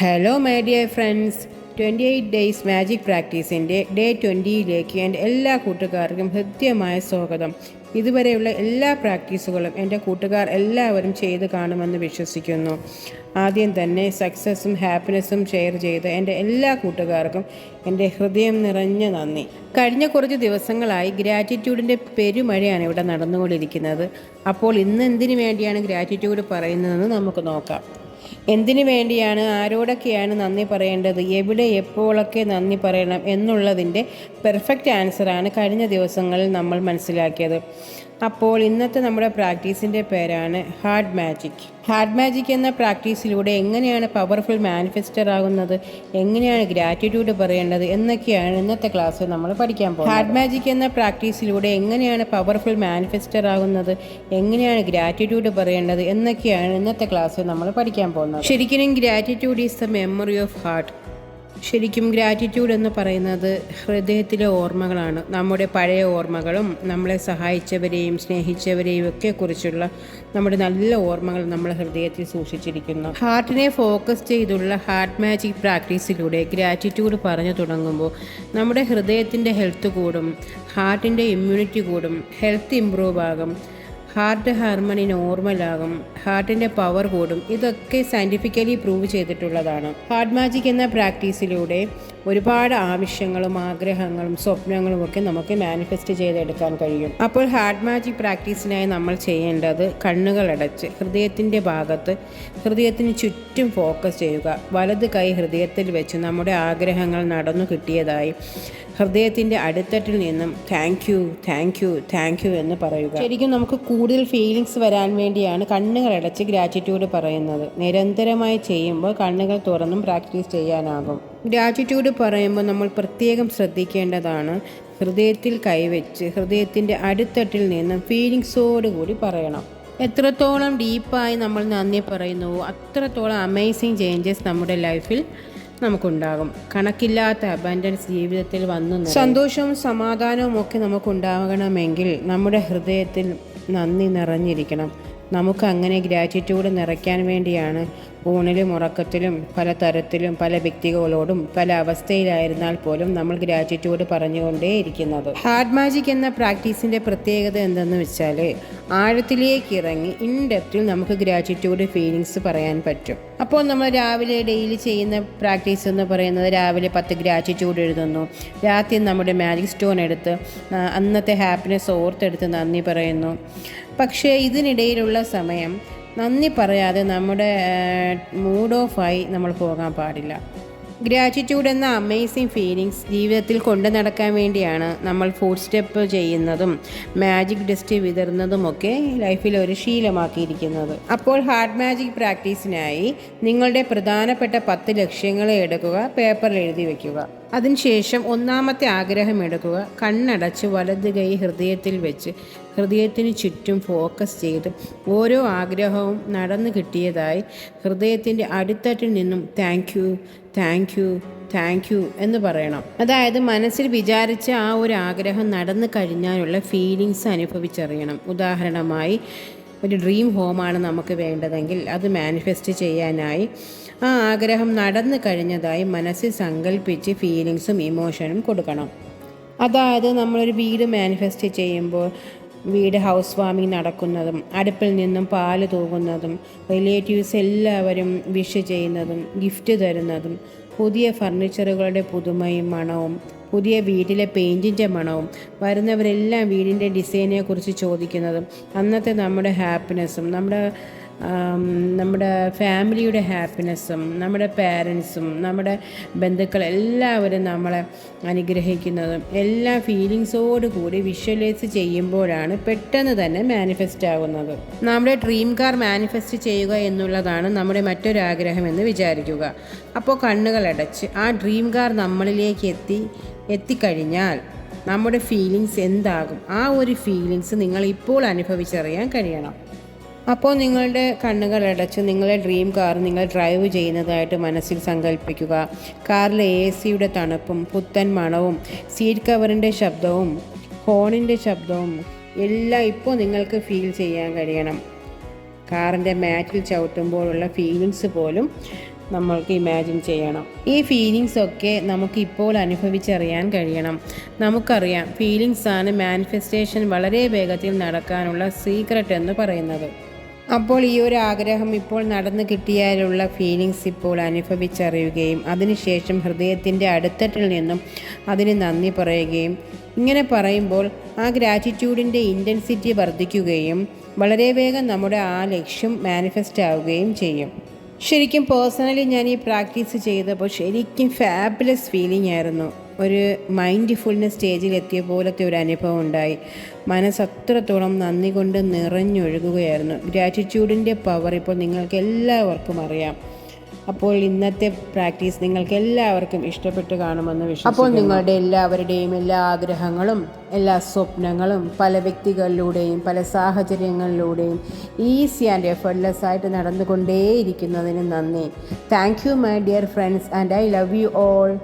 Hello my dear friends twenty eight days magic പ്രാക്ടീസിന്റെ day ട്വന്റിയിലേക്ക് എന്റെ എല്ലാ കൂട്ടുകാർക്കും ഹൃദ്യമായ സ്വാഗതം. ഇതുവരെയുള്ള എല്ലാ പ്രാക്ടീസുകളും എന്റെ കൂട്ടുകാർ എല്ലാവരും ചെയ്ത് കാണുമെന്ന് വിശ്വസിക്കുന്നു. ആദ്യം തന്നെ സക്സസ്സും ഹാപ്പിനെസ്സും ഷെയർ ചെയ്ത് എന്റെ എല്ലാ കൂട്ടുകാർക്കും എന്റെ ഹൃദയം നിറഞ്ഞ നന്ദി. കഴിഞ്ഞ കുറച്ച് ദിവസങ്ങളായി ഗ്രാറ്റിറ്റ്യൂഡിന്റെ പെരുമഴയാണ് ഇവിടെ നടന്നുകൊണ്ടിരിക്കുന്നത്. അപ്പോൾ ഇന്ന് എന്തിനു വേണ്ടിയാണ് ഗ്രാറ്റിറ്റ്യൂഡ് പറയുന്നതെന്ന് നമുക്ക് നോക്കാം. എന്തിനു വേണ്ടിയാണ് ആരോടൊക്കെയാണ് നന്ദി പറയേണ്ടത് എവിടെ എപ്പോഴൊക്കെ നന്ദി പറയണം എന്നുള്ളതിന്റെ പെർഫെക്റ്റ് ആൻസറാണ് കഴിഞ്ഞ ദിവസങ്ങളിൽ നമ്മൾ മനസ്സിലാക്കിയത്. അപ്പോൾ ഇന്നത്തെ നമ്മുടെ പ്രാക്ടീസിന്റെ പേരാണ് ഹാർഡ് മാജിക്. ഹാർഡ് മാജിക് എന്ന പ്രാക്ടീസിലൂടെ എങ്ങനെയാണ് പവർഫുൾ മാനിഫെസ്റ്റർ ആകുന്നത് എങ്ങനെയാണ് ഗ്രാറ്റിറ്റ്യൂഡ് പറയേണ്ടത് എന്നൊക്കെയാണ് ഇന്നത്തെ ക്ലാസ്സിൽ നമ്മൾ പഠിക്കാൻ പോകുന്നത്. ഹാർഡ് മാജിക് എന്ന പ്രാക്ടീസിലൂടെ എങ്ങനെയാണ് പവർഫുൾ മാനിഫെസ്റ്റർ ആകുന്നത് എങ്ങനെയാണ് ഗ്രാറ്റിറ്റ്യൂഡ് പറയേണ്ടത് എന്നൊക്കെയാണ് ഇന്നത്തെ ക്ലാസ്സിൽ നമ്മൾ പഠിക്കാൻ പോകുന്നത്. ശരിക്കും gratitude is the memory of heart. ശരിക്കും ഗ്രാറ്റിറ്റ്യൂഡ് എന്ന് പറയുന്നത് ഹൃദയത്തിലെ ഓർമ്മകളാണ്. നമ്മുടെ പഴയ ഓർമ്മകളും നമ്മളെ സഹായിച്ചവരെയും സ്നേഹിച്ചവരെയും ഒക്കെ കുറിച്ചുള്ള നമ്മുടെ നല്ല ഓർമ്മകൾ നമ്മൾ ഹൃദയത്തിൽ സൂക്ഷിച്ചിരിക്കുന്നു. ഹാർട്ടിനെ ഫോക്കസ് ചെയ്തുള്ള ഹാർട്ട് മാജിക് പ്രാക്ടീസിലൂടെ ഗ്രാറ്റിറ്റ്യൂഡ് പറഞ്ഞു തുടങ്ങുമ്പോൾ നമ്മുടെ ഹൃദയത്തിന്റെ ഹെൽത്ത് കൂടും ഹാർട്ടിന്റെ ഇമ്മ്യൂണിറ്റി കൂടും ഹെൽത്ത് ഇമ്പ്രൂവ് ആകും. ഹാർട്ട് ഹാർമണി നോർമലാകും ഹാർട്ടിന്റെ പവർ കൂടും. ഇതൊക്കെ സയന്റിഫിക്കലി പ്രൂവ് ചെയ്തിട്ടുള്ളതാണ്. ഹാർട്ട് മാജിക് എന്ന പ്രാക്ടീസിലൂടെ ഒരുപാട് ആവശ്യങ്ങളും ആഗ്രഹങ്ങളും സ്വപ്നങ്ങളും ഒക്കെ നമുക്ക് മാനിഫെസ്റ്റ് ചെയ്തെടുക്കാൻ കഴിയും. അപ്പോൾ ഹാർട്ട് മാജിക് പ്രാക്ടീസിനായി നമ്മൾ ചെയ്യേണ്ടത് കണ്ണുകളടച്ച് ഹൃദയത്തിന്റെ ഭാഗത്ത് ഹൃദയത്തിന് ചുറ്റും ഫോക്കസ് ചെയ്യുക. വലത് കൈ ഹൃദയത്തിൽ വെച്ച് നമ്മുടെ ആഗ്രഹങ്ങൾ നടന്നു കിട്ടിയതായി ഹൃദയത്തിന്റെ അടിത്തട്ടിൽ നിന്നും thank you thank you thank you എന്ന് പറയുക. ശരിക്കും നമുക്ക് കൂടുതൽ ഫീലിങ്സ് വരാൻ വേണ്ടിയാണ് കണ്ണുകൾ അടച്ച് ഗ്രാറ്റിറ്റ്യൂഡ് പറയുന്നത്. നിരന്തരമായി ചെയ്യുമ്പോൾ കണ്ണുകൾ തുറന്നും പ്രാക്ടീസ് ചെയ്യാനാകും. ഗ്രാറ്റിറ്റ്യൂഡ് പറയുമ്പോൾ നമ്മൾ പ്രത്യേകം ശ്രദ്ധിക്കേണ്ടതാണ് ഹൃദയത്തിൽ കൈവച്ച് ഹൃദയത്തിന്റെ അടിത്തട്ടിൽ നിന്നും ഫീലിങ്സോടുകൂടി പറയണം. എത്രത്തോളം ഡീപ്പായി നമ്മൾ നന്ദി പറയുന്നുവോ അത്രത്തോളം അമേസിങ് ചേഞ്ചസ് നമ്മുടെ ലൈഫിൽ നമുക്കുണ്ടാകും. കണക്കില്ലാത്ത അബൻഡൻസ് ജീവിതത്തിൽ വന്നു. സന്തോഷവും സമാധാനവും ഒക്കെ നമുക്കുണ്ടാകണമെങ്കിൽ നമ്മുടെ ഹൃദയത്തിൽ നന്ദി നിറഞ്ഞിരിക്കണം. നമുക്ക് അങ്ങനെ ഗ്രാറ്റിറ്റ്യൂഡ് നിറയ്ക്കാൻ വേണ്ടിയാണ് ഊണിലും ഉറക്കത്തിലും പല തരത്തിലും പല വ്യക്തികളോടും പല അവസ്ഥയിലായിരുന്നാൽ പോലും നമ്മൾ ഗ്രാറ്റിറ്റ്യൂഡ് പറഞ്ഞുകൊണ്ടേയിരിക്കുന്നത് ഹാർഡ് മാജിക് എന്ന പ്രാക്ടീസിന്റെ പ്രത്യേകത എന്തെന്ന് വെച്ചാൽ ആഴത്തിലേക്ക് ഇറങ്ങി ഇൻ ഡെപ്തിൽ നമുക്ക് ഗ്രാറ്റിറ്റ്യൂഡ് ഫീലിങ്സ് പറയാൻ പറ്റും. അപ്പോൾ നമ്മൾ രാവിലെ ഡെയിലി ചെയ്യുന്ന പ്രാക്ടീസ് എന്ന് പറയുന്നത് രാവിലെ പത്ത് ഗ്രാറ്റിറ്റ്യൂഡ് എഴുതുന്നു. രാത്രി നമ്മുടെ മാജിക് സ്റ്റോൺ എടുത്ത് അന്നത്തെ ഹാപ്പിനെസ് ഓർത്തെടുത്ത് നന്ദി പറയുന്നു. പക്ഷേ ഇതിനിടയിലുള്ള സമയം നന്ദി പറയാതെ നമ്മുടെ മൂഡ് ഓഫായി നമ്മൾ പോകാൻ പാടില്ല. ഗ്രാറ്റിറ്റ്യൂഡ് എന്ന അമേസിങ് ഫീലിങ്സ് ജീവിതത്തിൽ കൊണ്ടു നടക്കാൻ വേണ്ടിയാണ് നമ്മൾ ഫുഡ് സ്റ്റെപ്പ് ചെയ്യുന്നതും മാജിക് ഡസ്റ്റ് വിതറുന്നതുമൊക്കെ ലൈഫിൽ ഒരു ശീലമാക്കിയിരിക്കുന്നത്. അപ്പോൾ ഹാർഡ് മാജിക് പ്രാക്ടീസിനായി നിങ്ങളുടെ പ്രധാനപ്പെട്ട പത്ത് ലക്ഷ്യങ്ങളെ എടുക്കുക പേപ്പറിൽ എഴുതി വയ്ക്കുക അതിനുശേഷം ഒന്നാമത്തെ ആഗ്രഹം എടുക്കുക കണ്ണടച്ച് വലത് കൈ ഹൃദയത്തിൽ വെച്ച് ഹൃദയത്തിന് ചുറ്റും ഫോക്കസ് ചെയ്ത് ഓരോ ആഗ്രഹവും നടന്നു കിട്ടിയതായി ഹൃദയത്തിന്റെ അടിത്തട്ടിൽ നിന്നും thank you thank you thank you എന്ന് പറയണം. അതായത് മനസ്സിൽ വിചാരിച്ച ആ ഒരു ആഗ്രഹം നടന്നു കഴിഞ്ഞാലുള്ള ഫീലിങ്സ് അനുഭവിച്ചറിയണം. ഉദാഹരണമായി ഒരു ഡ്രീം ഹോമാണ് നമുക്ക് വേണ്ടതെങ്കിൽ അത് മാനിഫെസ്റ്റ് ചെയ്യാനായി ആ ആഗ്രഹം നടന്നു കഴിഞ്ഞതായി മനസ്സിൽ സങ്കല്പിച്ച് ഫീലിങ്സും ഇമോഷനും കൊടുക്കണം. അതായത് നമ്മളൊരു വീട് മാനിഫെസ്റ്റ് ചെയ്യുമ്പോൾ വീട് ഹൗസ് വാമിങ് നടക്കുന്നതും അടുപ്പിൽ നിന്നും പാൽ തൂകുന്നതും റിലേറ്റീവ്സ് എല്ലാവരും വിഷ് ചെയ്യുന്നതും ഗിഫ്റ്റ് തരുന്നതും പുതിയ ഫർണിച്ചറുകളുടെ പുതുമയും മണവും പുതിയ വീട്ടിലെ പെയിന്റിന്റെ മണവും വരുന്നവരെല്ലാം വീടിന്റെ ഡിസൈനെക്കുറിച്ച് ചോദിക്കുന്നതും അന്നത്തെ നമ്മുടെ ഹാപ്പിനെസ്സും നമ്മുടെ നമ്മുടെ ഫാമിലിയുടെ ഹാപ്പിനെസ്സും നമ്മുടെ പാരൻസും നമ്മുടെ ബന്ധുക്കൾ എല്ലാവരും നമ്മളെ അനുഗ്രഹിക്കുന്നതും എല്ലാ ഫീലിങ്സോട് കൂടി വിഷ്വലൈസ് ചെയ്യുമ്പോഴാണ് പെട്ടെന്ന് തന്നെ മാനിഫെസ്റ്റ് ആകുന്നത് നമ്മുടെ ഡ്രീം കാർ മാനിഫെസ്റ്റ് ചെയ്യുക എന്നുള്ളതാണ് നമ്മുടെ മറ്റൊരാഗ്രഹം എന്ന് വിചാരിക്കുക. അപ്പോൾ കണ്ണുകളടച്ച് ആ ഡ്രീം കാർ നമ്മളിലേക്ക് എത്തി എത്തിക്കഴിഞ്ഞാൽ നമ്മുടെ ഫീലിങ്സ് എന്താകും? ആ ഒരു ഫീലിങ്സ് നിങ്ങൾ ഇപ്പോൾ അനുഭവിച്ചറിയാൻ കഴിയണം. അപ്പോൾ നിങ്ങളുടെ കണ്ണുകൾ അടച്ച് നിങ്ങളുടെ ഡ്രീം കാർ നിങ്ങൾ ഡ്രൈവ് ചെയ്യുന്നതായിട്ട് മനസ്സിൽ സങ്കല്പിക്കുക. കാറിലെ എ സിയുടെ തണുപ്പും പുത്തൻ മണവും സീറ്റ് കവറിന്റെ ശബ്ദവും ഹോണിന്റെ ശബ്ദവും എല്ലാം ഇപ്പോൾ നിങ്ങൾക്ക് ഫീൽ ചെയ്യാൻ കഴിയണം. കാറിന്റെ മാറ്റിൽ ചവിട്ടുമ്പോഴുള്ള ഫീലിങ്സ് പോലും നമ്മൾക്ക് ഇമാജിൻ ചെയ്യണം. ഈ ഫീലിങ്സ് ഒക്കെ നമുക്ക് ഇപ്പോൾ അനുഭവിച്ചറിയാൻ കഴിയണം. നമുക്കറിയാം ഫീലിങ്സ് ആണ് മാനിഫെസ്റ്റേഷൻ വളരെ വേഗത്തിൽ നടക്കാനുള്ള സീക്രട്ട് എന്ന് പറയുന്നത്. അപ്പോൾ ഈ ഒരു ആഗ്രഹം ഇപ്പോൾ നടന്നു കിട്ടിയാലുള്ള ഫീലിങ്സ് ഇപ്പോൾ അനുഭവിച്ചറിയുകയും അതിനുശേഷം ഹൃദയത്തിന്റെ അടുത്തട്ടിൽ നിന്നും അതിന് നന്ദി പറയുകയും ഇങ്ങനെ പറയുമ്പോൾ ആ ഗ്രാറ്റിറ്റ്യൂഡിന്റെ ഇന്റൻസിറ്റി വർദ്ധിക്കുകയും വളരെ വേഗം നമ്മുടെ ആ ലക്ഷ്യം മാനിഫെസ്റ്റ് ആവുകയും ചെയ്യും. ശരിക്കും പേഴ്സണലി ഞാൻ ഈ പ്രാക്ടീസ് ചെയ്തപ്പോൾ ശരിക്കും ഫാബുലസ് ഫീലിംഗ് ആയിരുന്നു. ഒരു മൈൻഡ് ഫുൾനെസ് സ്റ്റേജിൽ എത്തിയ പോലത്തെ ഒരു അനുഭവം ഉണ്ടായി. മനസ്സ് അത്രത്തോളം നന്ദി കൊണ്ട് നിറഞ്ഞൊഴുകുകയായിരുന്നു. ഗ്രാറ്റിറ്റ്യൂഡിന്റെ പവർ ഇപ്പോൾ നിങ്ങൾക്ക് എല്ലാവർക്കും അറിയാം. അപ്പോൾ ഇന്നത്തെ പ്രാക്ടീസ് നിങ്ങൾക്ക് എല്ലാവർക്കും ഇഷ്ടപ്പെട്ട് കാണുമെന്ന് വിശ്വസിക്കുന്നു. അപ്പോൾ നിങ്ങളുടെ എല്ലാവരുടെയും എല്ലാ ആഗ്രഹങ്ങളും എല്ലാ സ്വപ്നങ്ങളും പല വ്യക്തികളിലൂടെയും പല സാഹചര്യങ്ങളിലൂടെയും ഈസി ആൻഡ് എഫർട്ട്ലെസ് ആയിട്ട് നടന്നുകൊണ്ടേയിരിക്കുന്നതിന് നന്ദി. Thank you my dear friends and I love you all